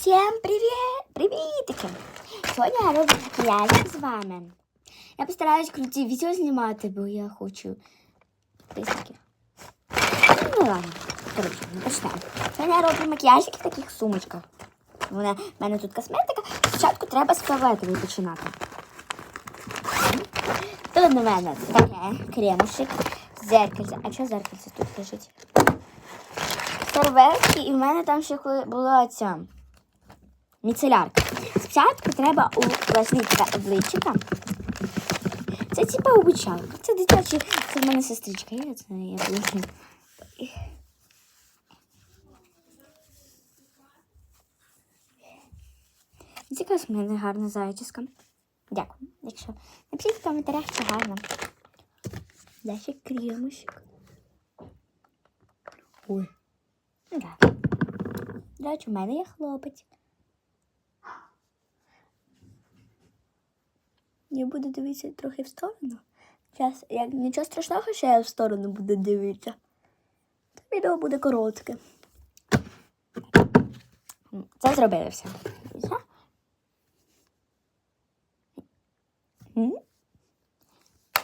Всем привет! Привітики! Сьогодні я роблю макіяж з вами. Я постараюсь круті відео знімати, бо я хочу писанки. Ну ладно, коротше, не почнемо. Сьогодні я роблю макіяжики в таких сумочках. В мене тут косметика. Спочатку треба з фіолетової починати. Тут у мене таке кремушек, зеркальце. А що зеркальце тут лежить? Серветки, і в мене там ще була ця міцелярка. Спочатку треба увлажнити обличчя. Це типа обучалка. Це дитячі, це в мене сестричка. Я це я ближню. Яка в мене гарна зайчиска. Дякую. Якщо напишіть в коментарях, чи гарно. Далі кремушек. Ой. Да. До речі, у мене є хлопець. Я буду дивитися трохи в сторону. Час, як нічого страшного, що я в сторону буду дивитися. Це відео буде коротке. Це зробили все.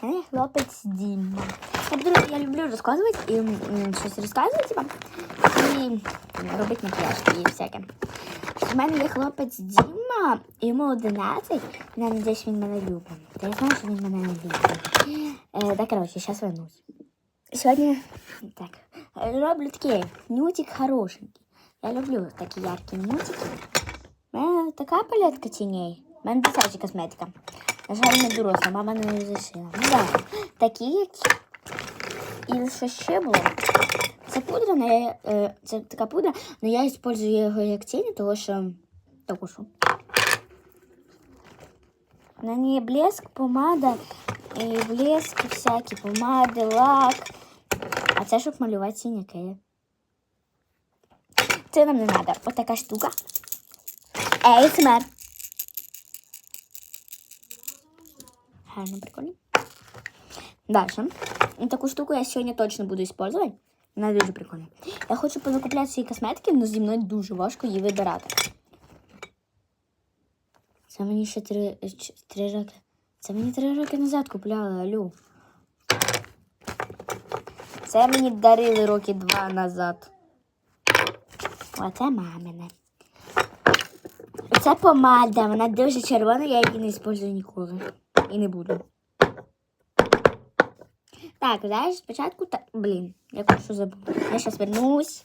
Мене хлопець Діма. Я, буду- я люблю розказувати і щось розказувати типа, і робити макіяж і всяке. У мене є хлопець Діма, йому 11. Я надіюсь, він мене любить. Та я знаю, що він мене не любить. Е, так, коротше, зараз вернусь. Сьогодні так, е, роблю такий нютик хорошенький. Я люблю такі яркі нютики. У мене така палетка тіней. У мене дитяча косметика. На жаль, не доросла, мама не розрішила. Ну так, такі які. І що ще було? Це пудра, но я, е, це така пудра, але я використовую його як тінь, тому що таку що. На ній блеск, помада, і блеск, всякі помади, лак. А це щоб малювати синяки. Це нам не треба. Така штука. ASMR. Гарно, прикольно. Дальше. Таку штуку я сьогодні точно буду використовувати. Вона дуже прикольна. Я хочу понакупляти свої косметики, але зі мною дуже важко її вибирати. Це мені ще три, три роки. Це мені три роки назад купляли, алю. Це мені дарили роки два назад. Оце мамине. Це помада, вона дуже червона, я її не використовую ніколи. І не буду. Так, знаєш, спочатку та. Блін, я кое-що забула. Я зараз вернусь.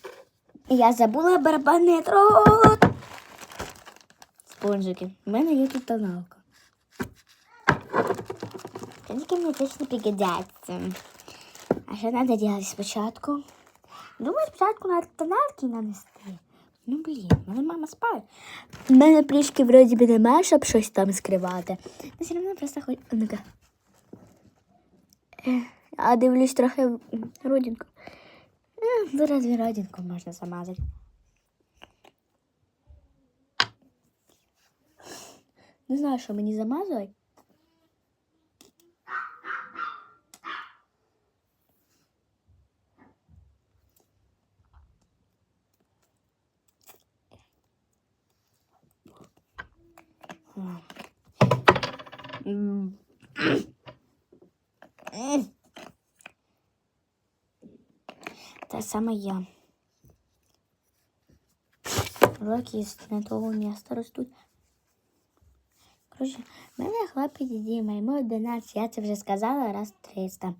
Я забула барабанний рот. Спонжики. У мене є тут тоналка. Спонжики мені точно пригодяться. А що треба робити спочатку? Думаю, спочатку треба тоналки нанести. Ну, блін, мене мама спає. У мене плішки вроді би немає, щоб щось там скривати. Але все одно просто хоч. А дивлюсь трохи родинку. Е, Ну, разве родинку можна замазати? Не знаю, що мені замазувати. М. М. Та саме я. Роки з не того міста ростуть. В мене хлопець Діма, йому 11, я це вже сказала раз 300.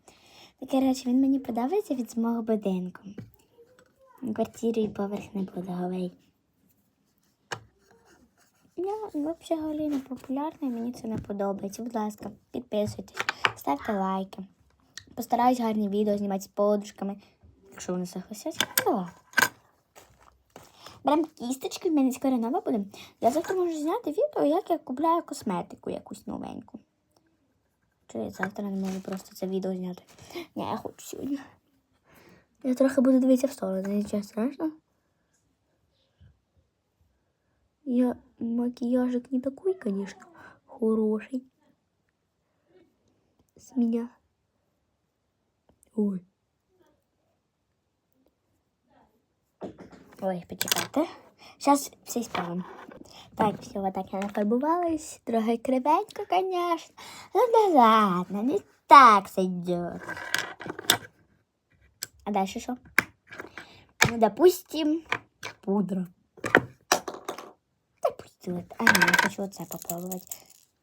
Таке речі, він мені подобається від мого будинку. На квартирі і поверх не буде говорити. Я взагалі не популярна, мені це не подобається. Будь ласка, підписуйтесь, ставте лайки. Постараюсь гарні відео знімати з подружками. Якщо вони согласяться, то. Беремо кісточки, в мене скоро нова буде. Я завтра можу зняти відео, як я купляю косметику якусь новеньку. Чи я завтра не можу просто це відео зняти? Ні, я хочу сьогодні. Я трохи буду дивитися в сторону, нічого страшного. Я макияжик не такой, конечно, хороший. С меня. Ой. Ой, почекайте. Сейчас все исправим. Так, все, вот так я нафарбовалась. Трохи кривенько, конечно. Ну да ладно, не так сойдет. А дальше что? Ну, допустим, пудра. Допустим. А, ні, я хочу оце попробувати.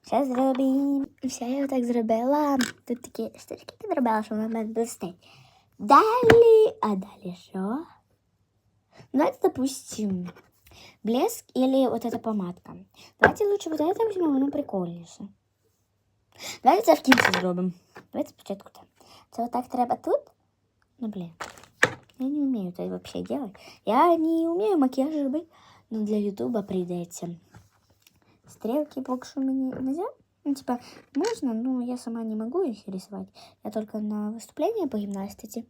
Зараз зробимо. Все, я так зробила. Тут такі штучки підробила, що в мене блистить. Далі, а далі що? Ну, это, допустим, блеск или вот эта помадка. Давайте лучше вот это возьмем, воно прикольніше. Давайте це в кінці зробимо. Давайте спочатку це. Це отак треба тут. Ну, блин. Я не умею это вообще делать. Я не умею макияж робити. Ну, для ютуба прийдеться. Стрелки поки що мені нельзя. Ну, типа, можно, но я сама не могу их рисовать. Я только на выступление по гимнастике.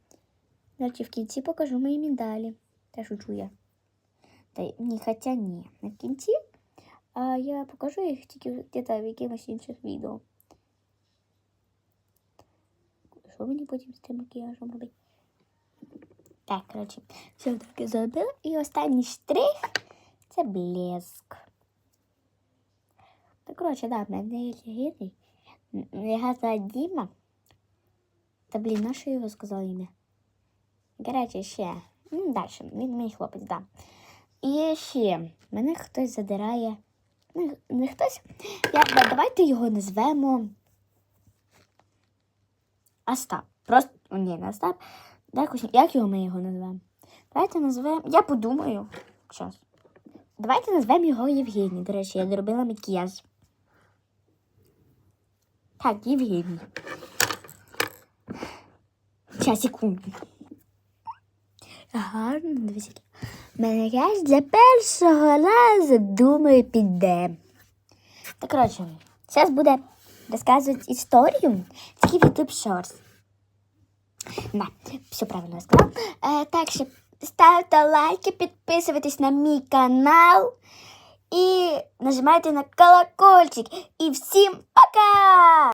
Давайте в кінці покажу мої медалі. Та шучу я. Та ні, хоча ні. На кінці. А я покажу їх тільки где-то в якихось інших відео. Що мені потім з цим макіяжем робити? Так, коротше, все таки зробила. І останній штрих це блеск. Так, коротше, да, в мене є гірний. Його звати Діма. Та блін, на що його сказала ім'я? Коротше, ще. Ну, далі. Він мій хлопець, да. І ще мене хтось задирає. Ну, не хтось. Я, да, давайте його назвемо. Остап. Просто. О, ні, не Остап. Якось, як його ми його назвемо? Давайте назвемо. Я подумаю. Щас. Давайте назвемо його Євгеній. До речі, я доробила макіяж. Так, Євгеній. Щас, секунду. Гарно, дивіться. Макіяж для першого разу, думаю, піде. Так, коротше, зараз буде розказувати історію з YouTube Shorts. Да, все правильно я сказала. Е, так що ставте лайки, підписуйтесь на мій канал і нажимайте на колокольчик. І всім пока!